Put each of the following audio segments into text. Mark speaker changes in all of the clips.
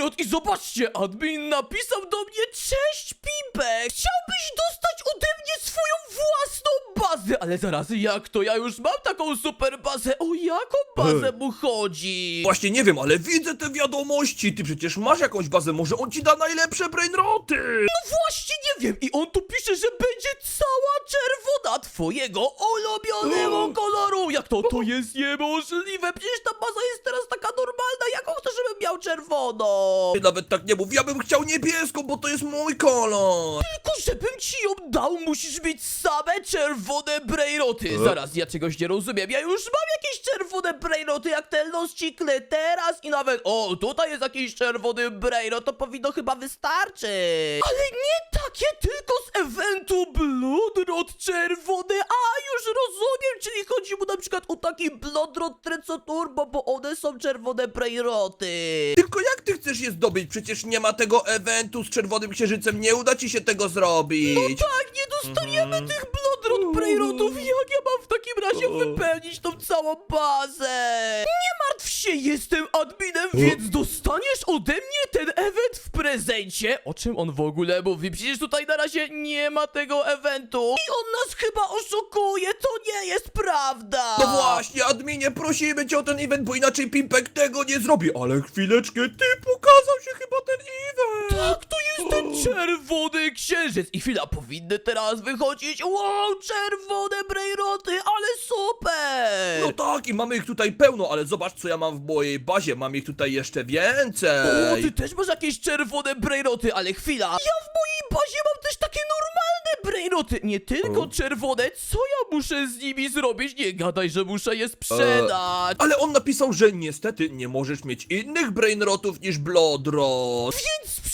Speaker 1: Brainrot i zobaczcie, admin napisał do mnie Cześć Pipek, chciałbyś dostać ode mnie swoją własną bazę, ale zaraz jak to, ja już mam taką super bazę, o jaką bazę mu chodzi?
Speaker 2: Właśnie nie wiem, ale widzę te wiadomości. Ty przecież masz jakąś bazę, może on ci da najlepsze brainroty.
Speaker 1: No właśnie nie wiem. I on tu pisze, że będzie cała czerwona twojego ulubionego koloru, jak to, to jest niemożliwe, przecież ta baza jest teraz taka normalna, jaką chcesz, żebym miał czerwoną?
Speaker 2: Ty nawet tak nie mów, ja bym chciał niebieską, bo to jest mój kolor.
Speaker 1: Tylko żebym ci ją dał, musisz mieć same czerwone brejroty. Zaraz, ja czegoś nie rozumiem. Ja już mam jakieś czerwone brejroty, jak ten los cikle teraz i nawet... O, tutaj jest jakiś czerwony brejrot, to powinno chyba wystarczyć. Ale nie takie, tylko z eventu Bloodrot czerwony. A, już rozumiem, czyli chodzi mu na przykład o taki Bloodrot Treco Turbo, bo one są czerwone brejroty.
Speaker 2: Tylko jak ty chcesz je zdobyć? Przecież nie ma tego eventu z czerwonym księżycem, nie uda ci się tego zrobić.
Speaker 1: Tak, nie dostaniemy tych Bloodrot Brainrotów. Jak ja mam w takim razie wypełnić tą całą bazę? Nie martw się, jestem adminem, więc dostaniesz ode mnie ten event w prezencie. O czym on w ogóle mówi? Przecież tutaj na razie nie ma tego eventu. I on nas chyba oszukuje, to nie jest prawda.
Speaker 2: No właśnie, adminie, prosimy cię o ten event, bo inaczej Pimpek tego nie zrobi. Ale ty pokazał się chyba ten event.
Speaker 1: Tak, to jest ten czerwony księżyc. I chwila, powinny teraz wychodzić. Wow, czerwone brejroty, ale super.
Speaker 2: No tak, i mamy ich tutaj pełno, ale zobacz co ja mam w mojej bazie, mam ich tutaj jeszcze
Speaker 1: O,
Speaker 2: więcej.
Speaker 1: ty też masz jakieś czerwone brejroty, ale chwila. Ja w mojej bazie mam też takie normalne brejroty. Nie tylko czerwone. Co ja muszę z nimi zrobić? Nie gadaj, że muszę je sprzedać.
Speaker 2: Ale on napisał, że niestety nie możesz mieć innych brainrotów niż Bloodrot.
Speaker 1: Więc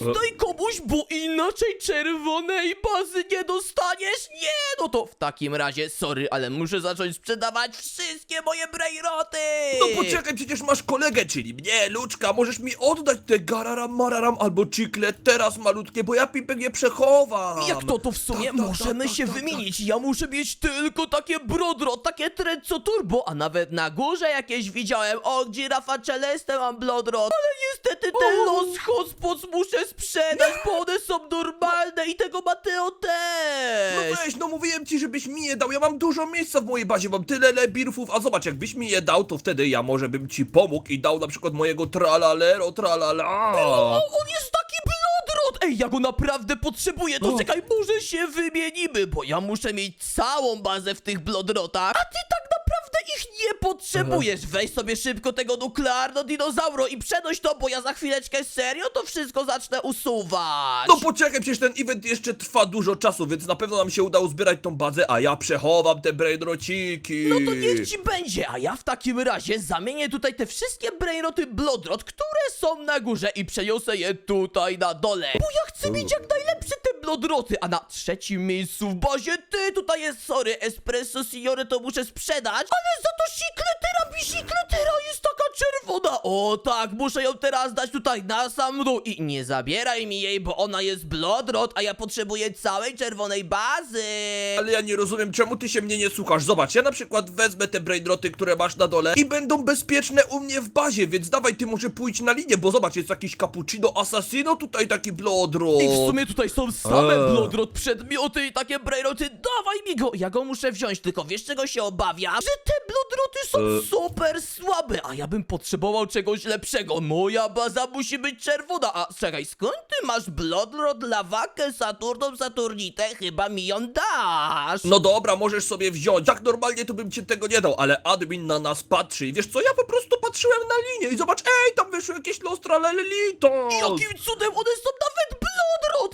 Speaker 1: lub rozdaj komuś, bo inaczej czerwonej bazy nie dostaniesz. Nie, no to w takim razie, sorry, ale muszę zacząć sprzedawać wszystkie moje brejroty.
Speaker 2: No poczekaj, przecież masz kolegę, czyli mnie, Luczka, możesz mi oddać te gararam, mararam albo cikle teraz malutkie, bo ja Pimpek je przechowam.
Speaker 1: Jak to, to w sumie
Speaker 2: Tak, tak,
Speaker 1: możemy
Speaker 2: tak,
Speaker 1: się
Speaker 2: tak, tak,
Speaker 1: wymienić. Ja muszę mieć tylko takie brodro, takie treco turbo, a nawet na górze jakieś widziałem. O, girafa celeste mam blodro. Ale niestety ten los hotspots muszę sprzedać, bo one są normalne i tego Mateo
Speaker 2: No
Speaker 1: też.
Speaker 2: weź, no mówiłem ci, żebyś mi je dał, ja mam dużo miejsca w mojej bazie, mam tyle lebirfów, a zobacz, jakbyś mi je dał, to wtedy ja może bym ci pomógł i dał na przykład mojego tralalero, tralala.
Speaker 1: O, on jest taki blodrot! Ej, ja go naprawdę potrzebuję, to
Speaker 2: O.
Speaker 1: czekaj, może się wymienimy, bo ja muszę mieć całą bazę w tych blodrotach, a ty nie potrzebujesz. Weź sobie szybko tego nuklearno dinozauro i przenoś to, bo ja za chwileczkę serio to wszystko zacznę usuwać.
Speaker 2: No poczekaj, przecież ten event jeszcze trwa dużo czasu, więc na pewno nam się uda uzbierać tą bazę, a ja przechowam te brainrociki.
Speaker 1: No to niech ci będzie, a ja w takim razie zamienię tutaj te wszystkie brainroty Bloodrot, które są na górze i przeniosę je tutaj na dole. Bo ja chcę mieć jak najlepsze te Bloodroty, a na trzecim miejscu w bazie ty tutaj jest, sorry, Espresso Signore to muszę sprzedać, ale za to Sikletera Bisikletera jest taka czerwona. O tak, muszę ją teraz dać tutaj na sam dół i nie zabieraj mi jej, bo ona jest Bloodrot, a ja potrzebuję całej czerwonej bazy.
Speaker 2: Ale ja nie rozumiem, czemu ty się mnie nie słuchasz. Zobacz, ja na przykład wezmę te brainroty, które masz na dole i będą bezpieczne u mnie w bazie, więc dawaj, ty może pójdź na linię, bo zobacz, jest jakiś cappuccino assassino, tutaj taki bloodrot.
Speaker 1: I w sumie tutaj są same
Speaker 2: Eee.
Speaker 1: Bloodrot przedmioty i takie brejroty. Dawaj mi go! Ja go muszę wziąć, tylko wiesz czego się obawiam? Że te Bloodroty są
Speaker 2: Eee.
Speaker 1: super słabe, a ja bym potrzebował czegoś lepszego. Moja baza musi być czerwona. A czekaj, skąd ty masz Bloodrot, lawakę, Saturną, Saturnitę? Chyba mi ją dasz.
Speaker 2: No dobra, możesz sobie wziąć. Tak normalnie to bym ci tego nie dał, ale admin na nas patrzy. I wiesz co, ja po prostu patrzyłem na linię i zobacz, ej, tam wyszły jakieś lostralelito.
Speaker 1: Jakim cudem one są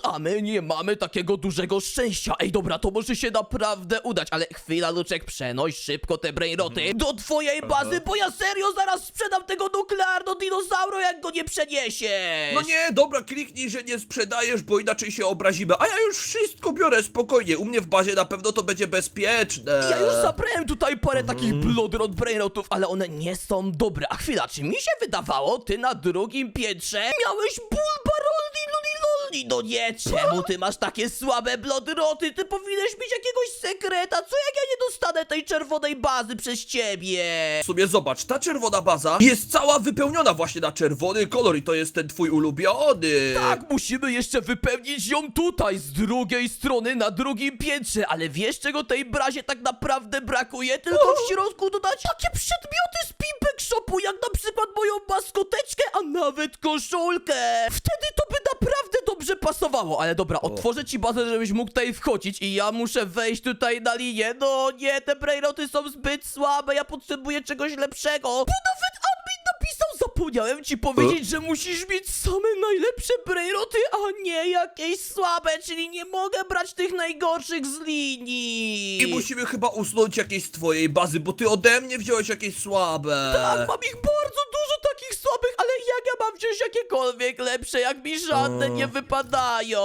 Speaker 1: a my nie mamy takiego dużego szczęścia. Ej, dobra, to może się naprawdę udać, ale chwila, Luczek, przenoś szybko te brainroty do twojej bazy, bo ja serio zaraz sprzedam tego nuklearno dinozauro, jak go nie przeniesiesz.
Speaker 2: No nie, dobra, kliknij, że nie sprzedajesz, bo inaczej się obrazimy. A ja już wszystko biorę spokojnie. U mnie w bazie na pewno to będzie bezpieczne.
Speaker 1: Ja już zabrałem tutaj parę takich Bloodrot Brainrotów, ale one nie są dobre. A chwila, czy mi się wydawało, ty na drugim piętrze miałeś Bulbaroldi Luliloldi wypełnij, no nie, czemu ty masz takie słabe blodroty? Ty powinieneś mieć jakiegoś sekreta, co jak ja nie dostanę tej czerwonej bazy przez ciebie?
Speaker 2: W sumie zobacz, ta czerwona baza jest cała wypełniona właśnie na czerwony kolor i to jest ten twój ulubiony.
Speaker 1: Tak, musimy jeszcze wypełnić ją tutaj, z drugiej strony, na drugim piętrze, ale wiesz czego tej brazie tak naprawdę brakuje? Tylko w środku dodać takie przedmioty z Pimpek Shopu, jak na przykład moją maskoteczkę, a nawet koszulkę. Wtedy to by naprawdę dobrze pasowało, ale dobra, otworzę ci bazę, żebyś mógł tutaj wchodzić i ja muszę wejść tutaj na linię. No nie, te brainoty są zbyt słabe, ja potrzebuję czegoś lepszego. Bo nawet admin napisał, zapomniałem ci powiedzieć, że musisz mieć same najlepsze brainoty, a nie jakieś słabe, czyli nie mogę brać tych najgorszych z linii.
Speaker 2: I musimy chyba usunąć jakieś z twojej bazy, bo ty ode mnie wziąłeś jakieś słabe.
Speaker 1: Tak, mam ich bardzo takich słabych, ale jak ja mam wziąć jakiekolwiek lepsze, jak mi żadne nie wypadają?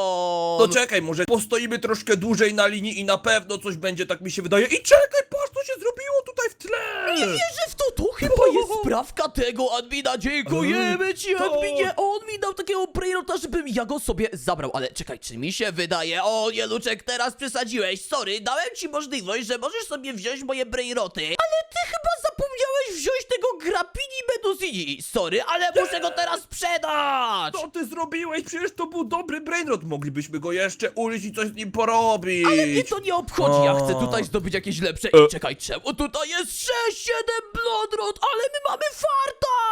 Speaker 2: No czekaj, może postoimy troszkę dłużej na linii i na pewno coś będzie, tak mi się wydaje. I czekaj, patrz, co się zrobiło tutaj w tle!
Speaker 1: Nie wierzę w to, to chyba jest sprawka tego admina, dziękujemy ci
Speaker 2: to-
Speaker 1: adminie, on mi dał takiego brainota, żebym ja go sobie zabrał, ale czekaj, czy mi się wydaje, o nie Luczek, teraz przesadziłeś, sorry, dałem ci możliwość, że możesz sobie wziąć moje brainoty, ale ty chyba zapomniałeś wziąć tego Grappini Meduzini, sorry, ale muszę go teraz sprzedać!
Speaker 2: Co ty zrobiłeś? Przecież to był dobry brainrot. Moglibyśmy go jeszcze użyć i coś z nim porobić.
Speaker 1: Ale mnie to nie obchodzi, ja chcę tutaj zdobyć jakieś lepsze.
Speaker 2: E.
Speaker 1: I czekaj, czemu tutaj jest 6-7 Bloodrot, ale my mamy farta!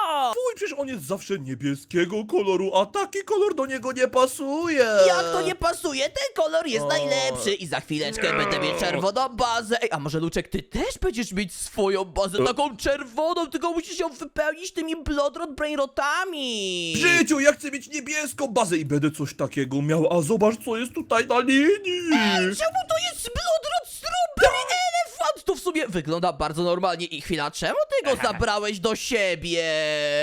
Speaker 2: Przecież on jest zawsze niebieskiego koloru, a taki kolor do niego nie pasuje.
Speaker 1: Jak to nie pasuje? Ten kolor jest
Speaker 2: O.
Speaker 1: najlepszy i za chwileczkę
Speaker 2: Nie.
Speaker 1: będę mieć czerwoną bazę. Ej, a może Luczek, ty też będziesz mieć swoją bazę, taką czerwoną, tylko musisz ją wypełnić tymi Bloodrot Brainrotami.
Speaker 2: W życiu ja chcę mieć niebieską bazę i będę coś takiego miał, a zobacz co jest tutaj na linii.
Speaker 1: Czemu to jest Wygląda bardzo normalnie i chwila, czemu ty go zabrałeś do siebie?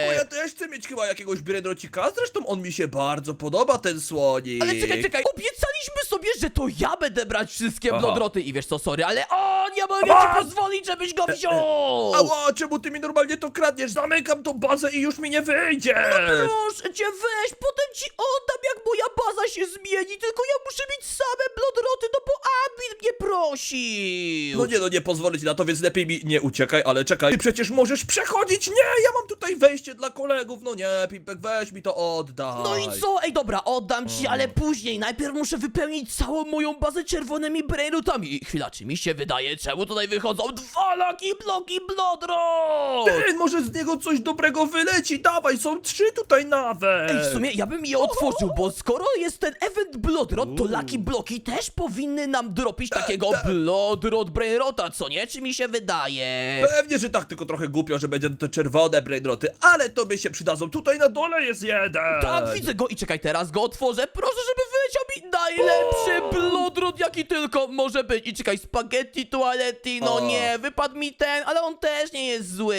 Speaker 2: Bo ja też chcę mieć chyba jakiegoś brainrocika, zresztą on mi się bardzo podoba, ten słonik.
Speaker 1: Ale czekaj, czekaj, obiecaliśmy sobie, że to ja będę brać wszystkie
Speaker 2: Aha.
Speaker 1: blodroty i wiesz co, sorry, ale o, nie mogę
Speaker 2: Ała!
Speaker 1: ci pozwolić, żebyś go wziął!
Speaker 2: Ała, czemu ty mi normalnie to kradniesz? Zamykam tą bazę i już mi nie wyjdzie!
Speaker 1: Proszę cię, weź, potem ci oddam, jak moja baza się zmieni, tylko ja muszę mieć same blodroty, no bo admin mnie prosił!
Speaker 2: No nie, no nie pozwolę ci na to, więc lepiej mi nie uciekaj, ale czekaj. Ty przecież możesz przechodzić! Nie, ja mam tutaj wejście dla kolegów, no nie, Pimpek, weź mi to oddaj.
Speaker 1: No i co? Ej, dobra, oddam ci, ale później. Najpierw muszę wypełnić całą moją bazę czerwonymi brainrotami. I chwila, czy mi się wydaje, czemu tutaj wychodzą dwa laki bloki blodrot?
Speaker 2: Ej, może z niego coś dobrego wyleci, dawaj, są trzy tutaj nawet!
Speaker 1: Ej, w sumie ja bym je otworzył, bo skoro jest ten event Bloodrot, to Lucky Bloki też powinny nam dropić takiego Bloodrot Brainrota, co nie? Czy mi się wydaje?
Speaker 2: Pewnie, że tak, tylko trochę głupio, że będą te czerwone brainroty, ale to by się przydadzą. Tutaj na dole jest jeden!
Speaker 1: Tak, widzę go i czekaj, teraz go otworzę. Proszę, żeby wyleciał mi najlepszy Bloodrot, jaki tylko może być. I czekaj, spaghetti toaletti, no
Speaker 2: O.
Speaker 1: nie, wypadł mi ten, ale on też nie jest zły.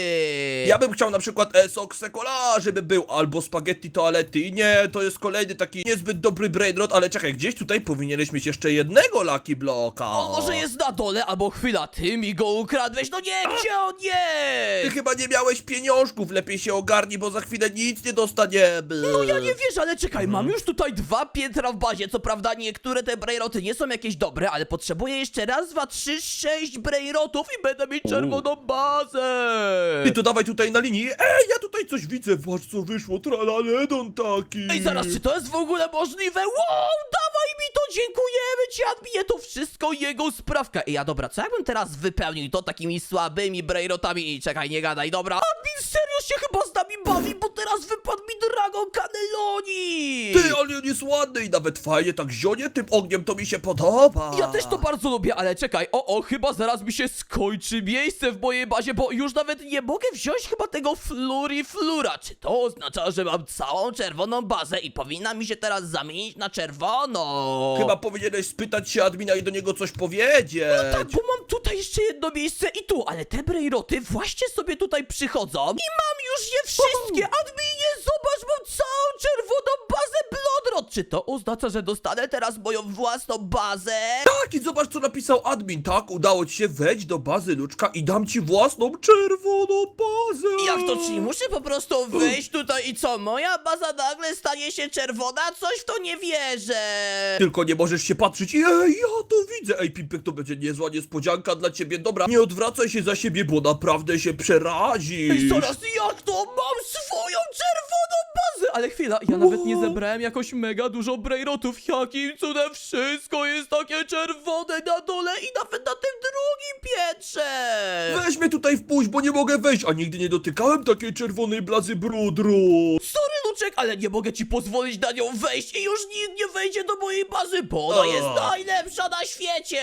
Speaker 2: Ja bym chciał na przykład e, sok sekola, żeby był, albo spaghetti toalety. I nie, to jest kolejny taki niezbyt dobry brainrot, ale czekaj, gdzieś tutaj powinieneś mieć jeszcze jednego Lucky Bloka.
Speaker 1: O, może jest na dole, albo chwila, ty mi go ukradłeś, no nie, gdzie on
Speaker 2: Ty
Speaker 1: jest?
Speaker 2: chyba nie miałeś pieniążków, lepiej się ogarnij, bo za chwilę nic nie dostaniemy.
Speaker 1: No ja nie wierzę, ale czekaj,
Speaker 2: Mhm.
Speaker 1: mam już tutaj dwa piętra w bazie, co prawda niektóre te brainroty nie są jakieś dobre, ale potrzebuję jeszcze raz, dwa, trzy, sześć brainrotów i będę mieć czerwoną bazę.
Speaker 2: Ty to dawaj tutaj na linii. Ej, ja tutaj coś widzę, patrz co wyszło, tralaledon taki.
Speaker 1: Ej, zaraz, czy to jest w ogóle możliwe? Wow, dawaj mi to, dziękujemy ci, adminie, to wszystko jego sprawka. Ej, a dobra, co jakbym teraz wypełnił to takimi słabymi brainrotami? I czekaj, nie gadaj, dobra. Admin serio się chyba z nami bawi, bo teraz wypadł mi Dragon Cannelloni.
Speaker 2: Ty, ale on jest ładny i nawet fajnie tak zionie tym ogniem, to mi się podoba.
Speaker 1: Ja też to bardzo lubię, ale czekaj, o, o, chyba zaraz mi się skończy miejsce w mojej bazie, bo już nawet nie mogę wziąć chyba tego Fluriflura. Czy to oznacza, że mam całą czerwoną bazę i powinna mi się teraz zamienić na czerwoną?
Speaker 2: Chyba powinieneś spytać się admina i do niego coś powiedzieć.
Speaker 1: Tak, bo mam tutaj jeszcze jedno miejsce i tu, ale te brejroty właśnie sobie tutaj przychodzą i mam już je wszystkie. Adminie, zobacz, mam całą czerwoną czy to oznacza, że dostanę teraz moją własną bazę?
Speaker 2: Tak, i zobacz co napisał admin, tak? Udało ci się, wejdź do bazy Luczka i dam ci własną czerwoną bazę.
Speaker 1: Jak to, czyli muszę po prostu wyjść tutaj i co, moja baza nagle stanie się czerwona? Coś w to nie wierzę.
Speaker 2: Tylko nie możesz się patrzeć. Ej, ja to widzę. Ej, Pipek, to będzie niezła niespodzianka dla ciebie. Dobra, nie odwracaj się za siebie, bo naprawdę się przerazisz.
Speaker 1: Ej, zaraz, jak to? Mam swoją czerwoną bazę! Ale chwila, ja nawet nie zebrałem jakoś mega dużo brainrotów. Jakim cudem wszystko jest takie czerwone na dole i nawet na tym drugim piętrze!
Speaker 2: Weź mnie tutaj wpuść, bo nie mogę wejść, a nigdy nie dotykałem takiej czerwonej blazy brudru.
Speaker 1: Sorry, Luczek, ale nie mogę ci pozwolić na nią wejść i już nikt nie wejdzie do mojej bazy, bo ona
Speaker 2: O.
Speaker 1: jest najlepsza na świecie!